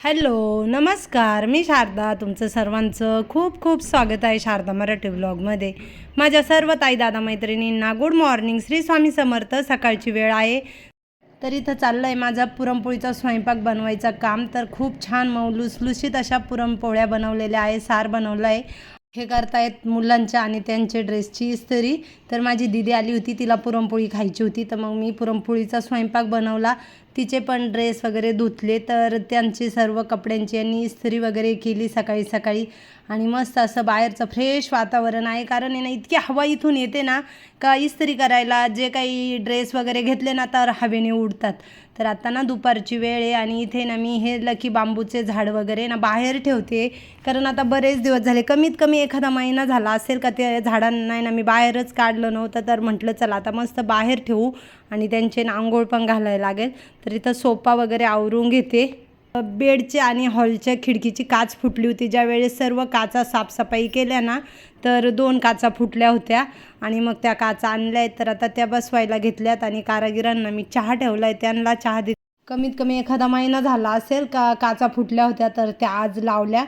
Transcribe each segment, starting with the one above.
Hello नमस्कार. मी शारदा तुमचं सर्वांचं खूप खूप स्वागत आहे शारदा मराठी ब्लॉगमध्ये. माझ्या सर्व ताई दादा मैत्रिणींना गुड मॉर्निंग. श्री स्वामी समर्थ सकाळची वेळ आहे. तर इथं चाललं आहे माझा पुरणपोळीचा स्वयंपाक बनवायचं काम. तर खूप छान मऊ लुसलुशीत अशा पुरणपोळ्या बनवलेल्या आहे सार बनवलं आहे हे करतायत मुलांच्या आणि त्यांच्या ड्रेसची इस्तरी. तर माझी दिदी आली होती तिला पुरणपोळी खायची होती. तर मग मी पुरणपोळीचा स्वयंपाक बनवला. तिचे पण ड्रेस वगैरे धुतले. तर त्यांची सर्व कपड्यांची आणि इस्त्री वगैरे केली सकाळी सकाळी. आणि मस्त असं बाहेरचं फ्रेश वातावरण आहे. कारण आहे ना इतकी हवा इथून येते ना का इस्त्री करायला जे काही ड्रेस वगैरे घेतले ना तर हवेने उडतात. तर आता ना दुपारची वेळ आहे आणि इथे ना मी हे लकी बांबूचे झाड वगैरे ना बाहेर ठेवते. कारण आता बरेच दिवस झाले कमीत कमी एखादा महिना झाला असेल का ते झाडांना नाही ना मी बाहेरच काढलं नव्हतं. तर म्हटलं चला आता मस्त बाहेर ठेवू आणि त्यांचे ना आंघोळ पण घालायला लागेल. तर इथं सोपा वगैरे आवरून घेते. बेडचे आणि हॉलच्या खिडकीची काच फुटली होती. ज्या वेळेस सर्व काचा साफसफाई केल्या ना तर दोन काचा फुटल्या होत्या आणि मग त्या काचा आणल्या आहेत. तर आता त्या बसवायला घेतल्यात आणि कारागिरांना मी चहा ठेवला आहे त्यांना चहा देत कमीत कमी एखादा महिना झाला असेल का काचा फुटल्या होत्या तर त्या आज लावल्या.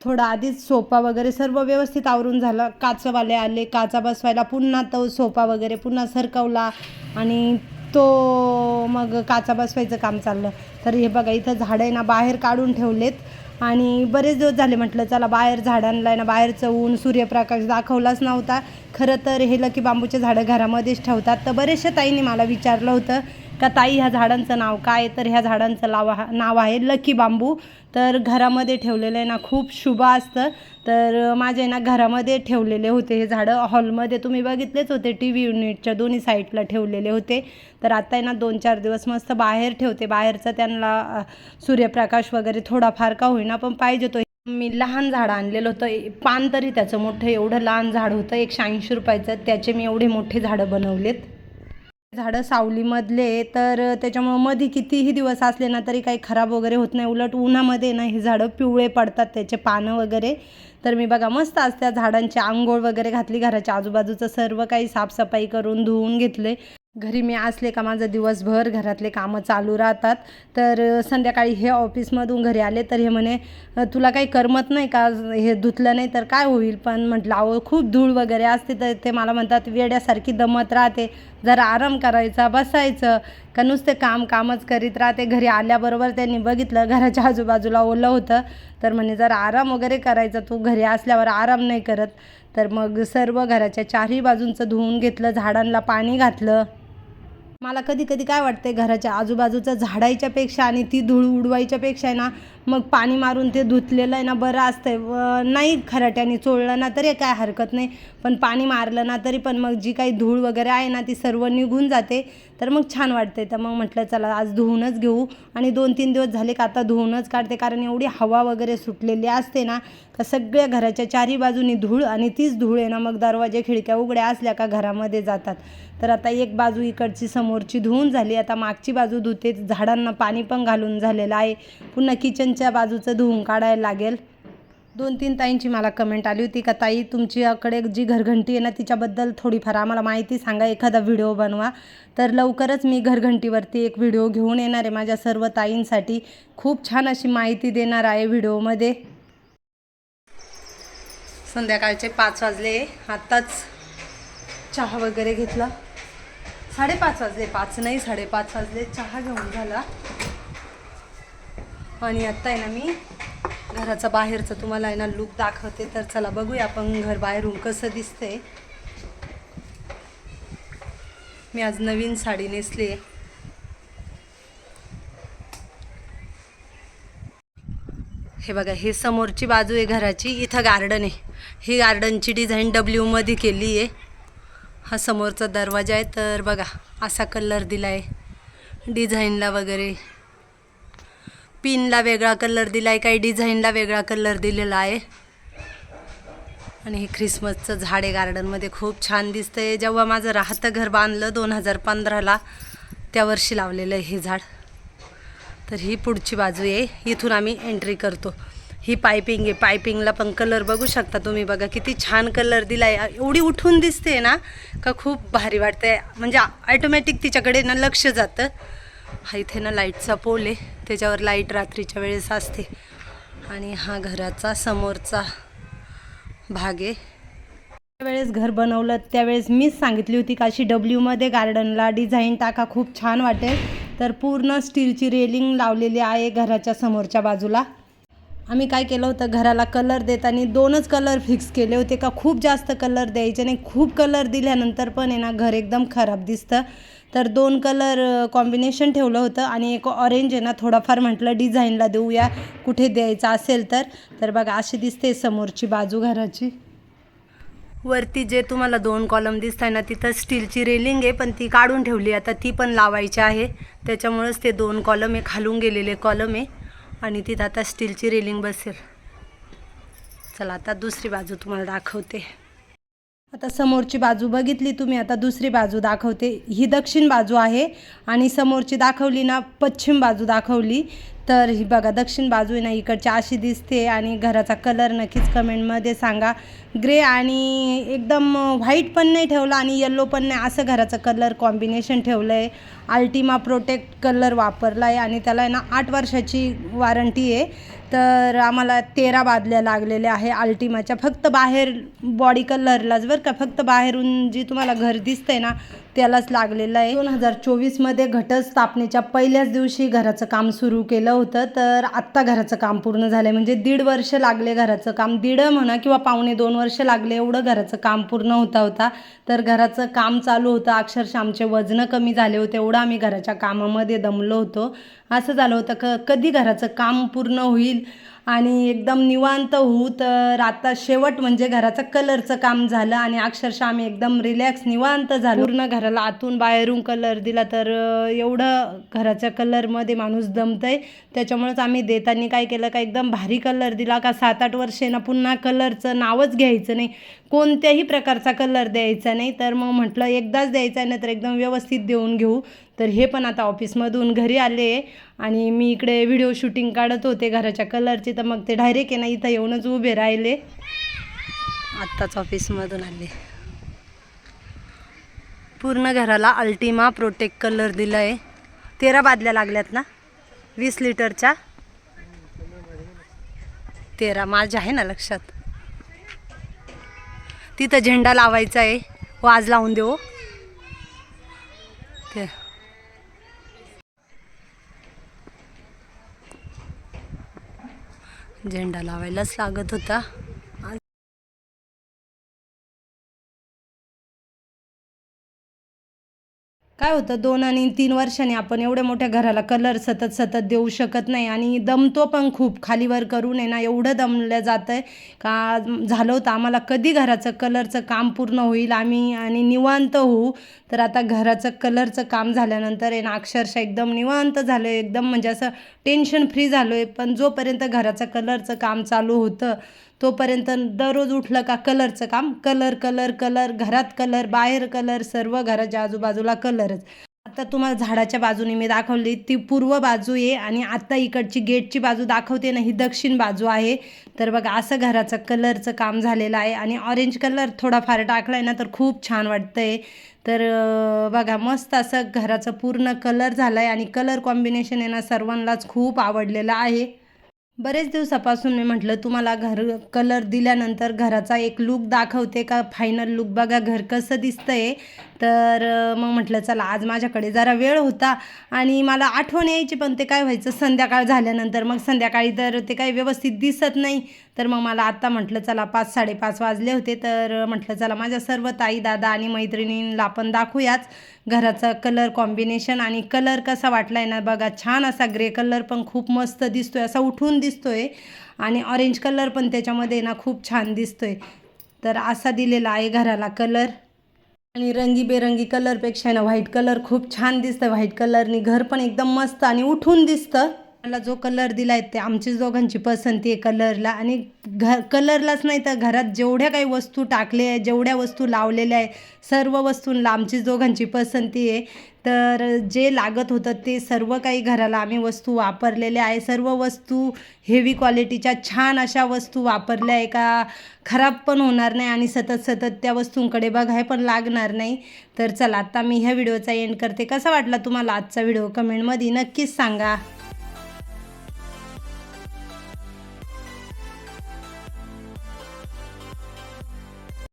थोडा आधीच सोफा वगैरे सर्व व्यवस्थित आवरून झालं. काचवाले आले काचा बसवायला पुन्हा तो सोफा वगैरे पुन्हा सरकवला आणि तो मग काचा बसवायचं काम चाललं. तर हे बघा इथं झाडं आहे ना बाहेर काढून ठेवलेत. आणि बरेच दिवस झाले म्हटलं चला बाहेर झाडांना आहे ना बाहेरचं ऊन सूर्यप्रकाश दाखवलाच नव्हता. खरं तर हे लकी बांबूचे झाडं घरामध्येच ठेवतात. तर बरेचशा ताईंनी मला विचारलं होतं का ताई ह्या झाडांचं नाव काय? तर ह्या झाडांचं लाव नाव आहे लकी बांबू. तर घरामध्ये ठेवलेलं आहे ना खूप शुभ असतं. तर माझे ना घरामध्ये ठेवलेले होते हे झाडं. हॉलमध्ये तुम्ही बघितलेच होते टी व्ही युनिटच्या दोन्ही साईडला ठेवलेले होते. तर आता आहे ना दोन चार दिवस मस्त बाहेर ठेवते. बाहेरचं त्यांना सूर्यप्रकाश वगैरे थोडाफार का होईना पण पाहिजे तो. मी लहान झाड आणलेलं होतं. पान तरी त्याचं मोठं एवढं लहान झाड होतं. एकशे ऐंशी रुपयाचं. त्याचे मी एवढे मोठे झाडं बनवलेत. झाडं सावलीमधले तर त्याच्यामुळं मध्ये कितीही दिवस असले ना तरी काही खराब वगैरे होत नाही. उलट उन्हामध्ये ना हे झाडं पिवळे पडतात त्याचे पानं वगैरे. तर मी बघा मस्त आज त्या झाडांची आंघोळ वगैरे घातली. घराच्या आजूबाजूचं सर्व काही साफसफाई करून धुवून घेतले घरी मी असले का माझं दिवसभर घरातले कामं चालू राहतात. तर संध्याकाळी हे ऑफिसमधून घरी आले तर हे म्हणे तुला काही करमत नाही का? हे धुतलं नाही तर काय होईल? पण म्हटलं अहो खूप धूळ वगैरे असते तर ते मला म्हणतात वेड्यासारखी दमत राहते. जरा आराम करायचा बसायचं. का नुसते काम कामच करीत राहते. घरी आल्याबरोबर त्यांनी बघितलं घराच्या आजूबाजूला ओलं होतं. तर म्हणे जरा आराम वगैरे करायचा. तू घरी असल्यावर आराम नाही करत. तर मग सर्व घराच्या चारही बाजूंचं धुवून घेतलं झाडांना पाणी घातलं. मला कधी कधी काय वाटते घराच्या आजूबाजूचं झाडायच्या पेक्षा आणि ती धूळ उडवायच्या पेक्षा आहे ना मग पाणी मारून ते धुतलेलं आहे ना बरं असतंय. व नाही खराट्याने चोळलं ना तरी काय हरकत नाही पण पाणी मारलं ना तरी पण मग जी काही धूळ वगैरे आहे ना ती सर्व निघून जाते. तर मग छान वाटते तर मग म्हटलं चला आज धुवूनच घेऊ. आणि दोन तीन दिवस झाले का आता धुवूनच काढते. कारण एवढी हवा वगैरे सुटलेली असते ना का सगळ्या घराच्या चारी बाजूनी धूळ आणि तीच धूळ आहे ना मग दरवाजे खिडक्या उघड्या असल्या का घरामध्ये जातात. तर आता एक बाजू इकडची समोरची धुवून झाली. आता मागची बाजू धुते झाडांना पाणी पण घालून झालेलं आहे. पुन्हा किचनच्या बाजूचं धुवून काढायला लागेल. दोन तीन ताईंची मला कमेंट आली होती का ताई तुमच्याकडे जी घरघंटी आहे ना तिच्याबद्दल थोडीफार आम्हाला माहिती सांगा एखादा व्हिडिओ बनवा. तर लवकरच मी घरघंटीवरती एक व्हिडिओ घेऊन येणार आहे माझ्या सर्व ताईंसाठी. खूप छान अशी माहिती देणार आहे व्हिडिओमध्ये संध्याकाळचे पाच वाजले आत्ताच चहा वगैरे घेतला. साडेपाच वाजले पाच नाही साडेपाच वाजले चहा घेऊन झाला. आणि आत्ता आहे ना मी घराचा बाहेरचं तुम्हाला आहे ना लुक दाखवते तर चला बघूया आपण घर बाहेरून कसं दिसतंय. मी आज नवीन साडी नेसली आहे. हे बघा हे समोरची बाजू आहे घराची इथं गार्डन आहे. ही गार्डनची डिझाईन डब्ल्यूमध्ये केली आहे. हा समोरचा दरवाजा आहे तर बघा असा कलर दिला आहे डिझाईनला वगैरे पिनला वेगळा कलर दिला आहे काही डिझाईनला वेगळा कलर दिलेला आहे. आणि हे ख्रिसमसचं झाड आहे गार्डनमध्ये खूप छान दिसतंय. जेव्हा माझं राहतं घर बांधलं दोन हजार पंधराला त्या वर्षी लावलेलं आहे हे झाड. तर ही पुढची बाजू आहे. इथून आम्ही एंट्री करतो. ही पायपिंग आहे. पायपिंगला पण कलर बघू शकता तुम्ही. बघा किती छान कलर दिला आहे एवढी उठून दिसते ना का खूप भारी वाटते म्हणजे ॲटोमॅटिक तिच्याकडे ना लक्ष जातं. हा इथे ना लाईटचा पोल आहे. त्याच्यावर लाइट रात्रीच्या वेळेस असते. आणि हा घराचा समोरचा भाग आहे. त्यावेळेस घर बनवलं त्यावेळेस मीच सांगितली होती का अशी डब्ल्यूमध्ये गार्डनला डिझाईन टाका खूप छान वाटेल. तर पूर्ण स्टीलची रेलिंग लावलेली आहे घराच्या समोरच्या बाजूला. आम्ही काय केलं होतं घराला कलर देताना दोनच कलर फिक्स केले होते का खूप जास्त कलर द्यायचे नाही खूप कलर दिल्यानंतर पण आहे ना घर एकदम खराब दिसतं. तर दोन कलर कॉम्बिनेशन ठेवलं होतं आणि एक ऑरेंज आहे ना थोडाफार म्हटलं डिझाईनला देऊया कुठे द्यायचं असेल तर. तर बघा अशी दिसते समोरची बाजू घराची. वरती जे तुम्हाला दोन कॉलम दिसत आहे ना तिथं स्टीलची रेलिंग आहे पण ती काढून ठेवली आता ती पण लावायची आहे. त्याच्यामुळंच ते दोन कॉलम आहे खालून गेलेले कॉलम आहे. आणि तिथं आता स्टीलची रेलिंग बसेल. चला आता दुसरी बाजू तुम्हाला दाखवते. आता समोरची बाजू बघितली तुम्ही आता दुसरी बाजू दाखवते. ही दक्षिण बाजू आहे आणि समोरची दाखवली ना पश्चिम बाजू दाखवली. तर ही बघा दक्षिण बाजू आहे ना इकडच्या अशी दिसते आणि घराचा कलर नक्कीच कमेंटमध्ये सांगा. ग्रे आणि एकदम व्हाईट पण नाही ठेवला आणि येल्लो पण नाही. असं घराचं कलर कॉम्बिनेशन ठेवलं आहे अल्टिमा प्रोटेक्ट कलर वापरला आहे आणि त्याला आहे ना आठ वर्षाची वॉरंटी आहे. तर आम्हाला तेरा बादल्या लागलेल्या आहे अल्टिमाच्या फक्त बाहेर बॉडी कलरलाच बरं का फक्त बाहेरून जी तुम्हाला घर दिसतंय ना त्यालाच लागलेलं आहे. दोन हजार चोवीसमध्ये घटस्थापनेच्या पहिल्याच दिवशी घराचं काम सुरू केलं होतं तर आत्ता घराचं काम पूर्ण झालं आहे म्हणजे दीड वर्ष लागले घराचं काम. दीड म्हणा किंवा पावणे दोन वर्ष लागले एवढं घराचं काम पूर्ण होता होता. तर घराचं काम चालू होतं. अक्षरशः आमचे वजनं कमी झाले होते. एवढं आम्ही घराच्या कामामध्ये दमलो होतो. असं झालं होतं. क कधी घराचं काम पूर्ण होईल? आणि एकदम निवांत होऊ तर आता शेवट म्हणजे घराचं कलरचं काम झालं आणि अक्षरशः आम्ही एकदम रिलॅक्स निवांत झालो. पूर्ण घराला आतून बाहेरून कलर दिला तर एवढं घराच्या कलरमध्ये माणूस दमतंय. त्याच्यामुळेच आम्ही देताना काय केलं का एकदम भारी कलर दिला का सात आठ वर्षे ना पुन्हा कलरचं नावच घ्यायचं नाही. कोणत्याही प्रकारचा कलर द्यायचा नाही. तर मग म्हटलं एकदाच द्यायचा नाही तर एकदम व्यवस्थित देऊन घेऊ. तर हे पण आता ऑफिसमधून घरी आले आणि मी इकडे व्हिडिओ शूटिंग काढत होते घराच्या कलरची तर मग ते डायरेक्ट आहे ना इथं येऊनच उभे राहिले. आत्ताच ऑफिसमधून आले. पूर्ण घराला अल्टिमा प्रोटेक्ट कलर दिला आहे तेरा बादल्या लागल्यात ना? वीस लिटरच्या? तेरा माझ्या आहे ना लक्षात? तिथं झेंडा लावायचा आहे वाज लावून देऊ. ते झेंडा लावायलाच लागत होता. काय होतं दोन आणि तीन वर्षांनी आपण एवढ्या मोठ्या घराला कलर सतत सतत देऊ शकत नाही आणि दमतो पण खूप. खालीवर करून आहे ना एवढं दमलं जातं आहे का झालं होतं आम्हाला कधी घराचं कलरचं काम पूर्ण होईल आम्ही आणि निवांत होऊ. तर आता घराचं कलरचं काम झाल्यानंतर आहे ना अक्षरशः एकदम निवांत झालं आहे एकदम म्हणजे असं टेन्शन फ्री झालो आहे पण जोपर्यंत घराचं कलरचं काम चालू होतं तोपर्यंत दररोज उठलं का कलरचं काम? कलर कलर कलर घरात कलर बाहेर कलर सर्व घराच्या आजूबाजूला कलरच. आता तुम्हाला झाडाच्या बाजूने मी दाखवली ती पूर्व बाजू आहे आणि आत्ता इकडची गेटची बाजू दाखवते ना ही दक्षिण बाजू आहे. तर बघा असं घराचं कलरचं काम झालेलं आहे आणि ऑरेंज कलर थोडाफार टाकला आहे ना तर खूप छान वाटतं आहे तर बघा मस्त असं घराचं पूर्ण कलर झालं आहे आणि कलर कॉम्बिनेशन आहे ना सर्वांनाच खूप आवडलेलं आहे. बरेच दिवसापासून मी म्हटलं तुम्हाला घर कलर दिल्यानंतर घराचा एक लूक दाखवते का? फायनल लूक बघा घर कसं दिसतंय? तर मग म्हटलं चला आज माझ्याकडे जरा वेळ होता आणि मला आठवण यायची पण ते काय व्हायचं संध्याकाळ झाल्यानंतर. मग संध्याकाळी तर ते काही व्यवस्थित दिसत नाही. तर मग मला आत्ता म्हटलं चला पाच साडेपाच वाजले होते. तर म्हटलं चला माझ्या सर्व ताई दादा आणि मैत्रिणींना आपण दाखवूयाच. घराचा कलर कॉम्बिनेशन आणि कलर कसा वाटला आहे ना बघा छान असा ग्रे कलर पण खूप मस्त दिसतोय असा उठून दिसतोय. आणि ऑरेंज कलर पण त्याच्यामध्ये ना खूप छान दिसतोय. तर असा दिलेला आहे घराला कलर. आणि रंगीबेरंगी कलरपेक्षा ना व्हाईट कलर खूप छान दिसतं व्हाईट कलरनी घर पण एकदम मस्त आणि उठून दिसतं. मला जो कलर दिला आहे ते आमची दोघांची पसंती आहे कलरला. आणि घ कलरलाच नाही तर घरात जेवढ्या काही वस्तू टाकल्या आहे जेवढ्या वस्तू लावलेल्या आहे सर्व वस्तूंना आमची दोघांची पसंती आहे. तर जे लागत होतं ते सर्व काही घराला आम्ही वस्तू वापरलेल्या आहे. सर्व वस्तू हेवी क्वालिटीच्या छान अशा वस्तू वापरल्या आहे का? खराब पण होणार नाही आणि सतत सतत त्या वस्तूंकडे बघाय पण लागणार नाही. तर चला आता मी ह्या व्हिडिओचा एंड करते. कसा वाटला तुम्हाला आजचा व्हिडिओ? कमेंटमध्ये नक्कीच सांगा.